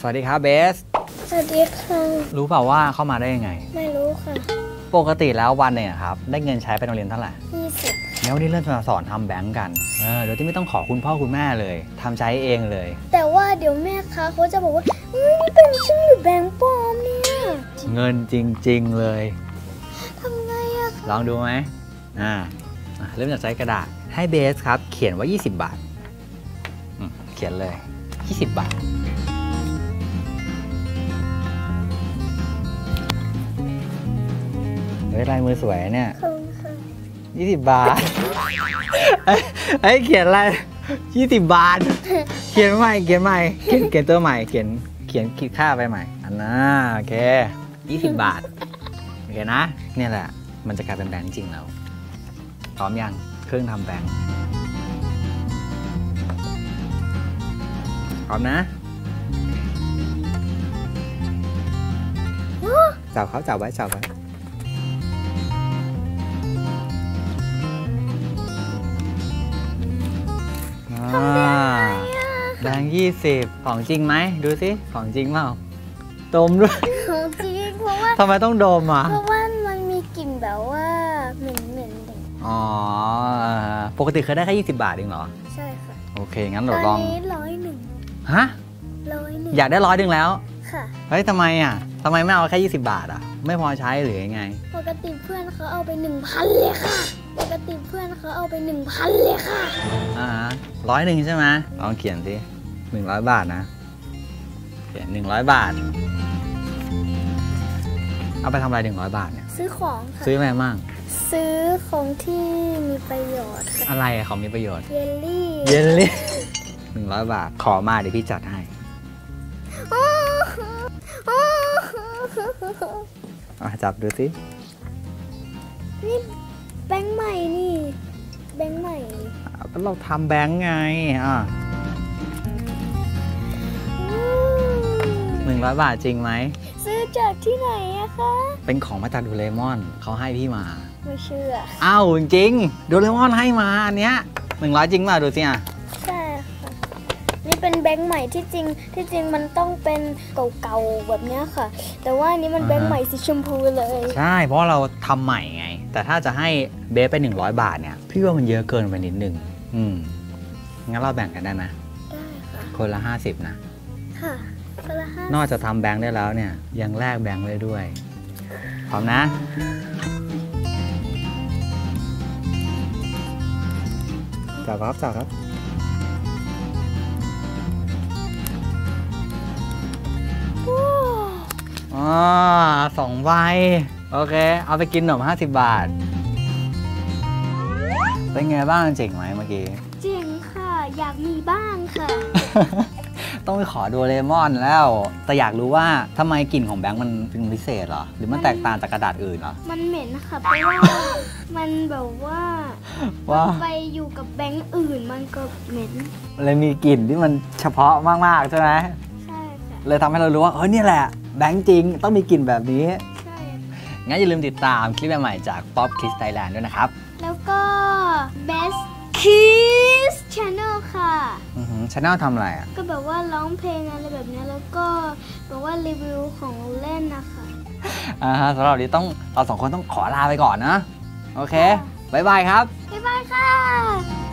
สวัสดีครับเบส สวัสดีค่ะ รู้เปล่าว่าเข้ามาได้ยังไง ไม่รู้ค่ะ ปกติแล้ววันเนี่ยครับ ได้เงินใช้ไปโรงเรียนเท่าไหร่ยี่สิบแล้ววันนี้เริ่มจะมาสอนทำแบงก์กันเออโดยที่ไม่ต้องขอคุณพ่อคุณแม่เลยทำใช้เองเลย แต่ว่าเดี๋ยวแม่ค้าเขาจะบอกว่าเฮ้ยนี่เป็นชื่อหรือแบงค์ปลอมเนี่ย เงินจริง ๆเลยทำไงอะคะลองดูไหมอ่าอะเริ่มจากใช้กระดาษให้เบสครับ เขียนว่า 20 บาทอืมเขียนเลย 20 บาท ฮ้ยลายมือสวยเนี่ยขอบคุณค่ะ20บาทเอ้ยเอ้ยเขียนอะไร20บาท เขียนใหม่ เขียนใหม่เขียนเขียนตัวใหม่ เขียน เขียนคิดค่าไปใหม่ อันน่าโอเค20บาท โอเคนะ เนี่ยแหละ มันจะกลายเป็นแบงค์จริงแล้ว พร้อมยัง เครื่องทำแบงค์ พร้อมนะจับเขาจับไว้จับไว้ บงค์ยี่สิบของจริงไหมดูสิของจริงเปล่าดมด้วยของจริงเพราะว่าทำไมต้องดมอะเพราะว่ามันมีกลิ่นแบบว่าเหม็นเหม็นๆเลยอ๋ออ่าปกติเคยได้แค่20บาทเองเหรอใช่ค่ะโอเคงั้นตเราอนลองนี้ร้อยหนึ่งฮะร้อยหนึ่งอยากได้ร้อยหนึ่งแล้วค่ะเฮ้ยทำไมอะทำไมไม่เอาแค่ 20 บาทอะ ไม่พอใช้หรือยังไง ปกติเพื่อนเขาเอาไปหนึ่งพันเลยค่ะ ปกติเพื่อนเขาเอาไปหนึ่งพันเลยค่ะ อ่าร้อยหนึ่งใช่ไหมลองเขียนสิ หนึ่งร้อยบาทนะเขียนหนึ่งร้อยบาท เอาไปทำอะไรหนึ่งร้อยบาทเนี่ย ซื้อของค่ะ ซื้ออะไรมั่งซื้อของที่มีประโยชน์ค่ะอะไรอะของมีประโยชน์ เยลลี่เยลลี่หนึ่งร้อยบาท ขอมาเดี๋ยวพี่จัดให้อะจับดูสิ นี่แบงค์ใหม่นี่ แบงค์ใหม่อะก็เราทำแบงค์ไงอะ หนึ่งร้อยบาทจริงไหม ซื้อจากที่ไหนอะคะ เป็นของมาจากดูเลมอนเขาให้พี่มา ไม่เชื่อ อ้าวจริงๆดูเลมอนให้มาอันเนี้ยหนึ่งร้อยจริงป่ะดูสิอะใช่ค่ะ นี่เป็นแบงค์ใหม่ที่จริง ที่จริงมันต้องเป็นเก่าๆแบบเนี้ยค่ะ แต่ว่าอันนี้มันแบงค์ใหม่สีชมพูเลย ใช่เพราะเราทำใหม่ไง แต่ถ้าจะให้เบสไป 100 บาทเนี่ยพี่ว่ามันเยอะเกินไปนิดนึงอืมงั้นเราแบ่งกันได้ไหมได้ค่ะ คนละ 50 นะค่ะ คนละห้านอกจากทำแบงค์ได้แล้วเนี่ยยังแลกแบงค์ได้ด้วยพร้อมนะจับครับจับครับโอ้อ๋อสองใบโอเค เอาไปกินหนม50 บาท เป็นไงบ้างเจ๋งไหมเมื่อกี้ เจ๋งค่ะ อยากมีบ้างค่ะ ต้องไปขอดูเลมอนแล้ว แต่อยากรู้ว่าทำไมกลิ่นของแบงค์มันเป็นพิเศษเหรอ หรือมันแตกต่างจากกระดาษอื่นเหรอ มันเหม็นค่ะเพราะว่ามันแบบว่าว่าไปอยู่กับแบงค์อื่นมันก็เหม็นเลยมีกลิ่นที่มันเฉพาะมากๆใช่ไหมใช่ค่ะเลยทำให้เรารู้ว่าเฮ้ยนี่แหละแบงค์จริงต้องมีกลิ่นแบบนี้ใช่งั้นอย่าลืมติดตามคลิปใหม่ๆจาก Pop Kids Thailand ด้วยนะครับ แล้วก็ Best Kiss Channel ค่ะอือหือ ชาแนลทำอะไรอะ ก็แบบว่าร้องเพลงอะไรแบบเนี้ยแล้วก็แบบว่ารีวิวของเล่นนะคะอ่าฮะสำหรับวันนี้ต้องเราสองคนต้องขอลาไปก่อนนะ โอเค บ๊ายบายครับ บ๊ายบายค่ะ